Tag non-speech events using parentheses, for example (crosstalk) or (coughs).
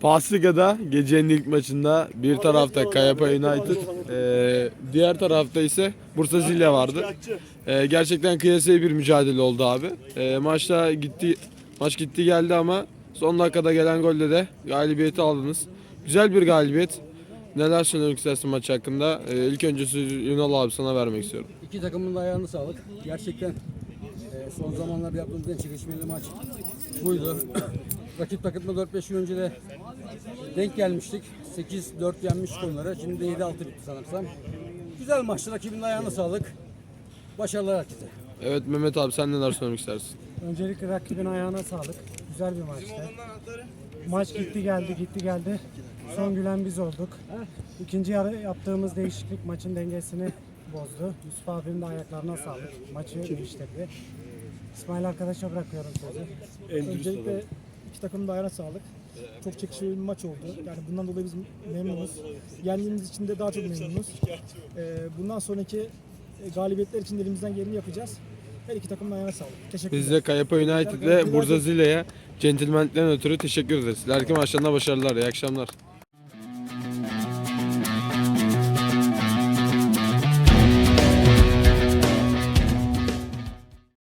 Pasliga'da gecenin ilk maçında bir tarafta Kayapa United, e, diğer tarafta ise Bursa Zilya vardı. E, gerçekten kıyasaya bir mücadele oldu abi. E, maçta gitti, maç gitti geldi ama son dakikada gelen golle de galibiyeti aldınız. Güzel bir galibiyet. Neler söylemek istersin maç hakkında? E, ilk önce sözü Ünal abi sana vermek istiyorum. İki takımın da ayağına sağlık. Gerçekten e, son zamanlarda yaptığımız en çekişmeli maç buydu. (coughs) Rakip takımla 4-5 gün önce de denk gelmiştik. 8-4 yenmiş onlara. Şimdi de 7-6 bitti sanırsam. Güzel maçtı. Rakibin ayağına sağlık. Başarılar herkese. Evet Mehmet abi sen neler söylemek istersin? Öncelikle rakibin ayağına sağlık. Güzel bir maçtı. Maç gitti geldi gitti geldi. Son gülen biz olduk. İkinci yarı yaptığımız değişiklik maçın dengesini bozdu. Yusuf abinin de ayaklarına sağlık. Maçı değiştirdi. İsmail arkadaşa bırakıyorum sözü. Öncelikle iki takımın da ayağına sağlık. Çok çekişmeli bir maç oldu. Yani bundan dolayı biz memnunuz. Yendiğimiz için de daha çok memnunuz. Ee, bundan sonraki galibiyetler için de elimizden geleni yapacağız. Her iki takımın ayağına sağlık. Teşekkürler. Biz de Kayapa United ve Bursa Zilya'ya centilmenlikten ötürü teşekkür ederiz. İleriki maçlarında başarılar. İyi akşamlar.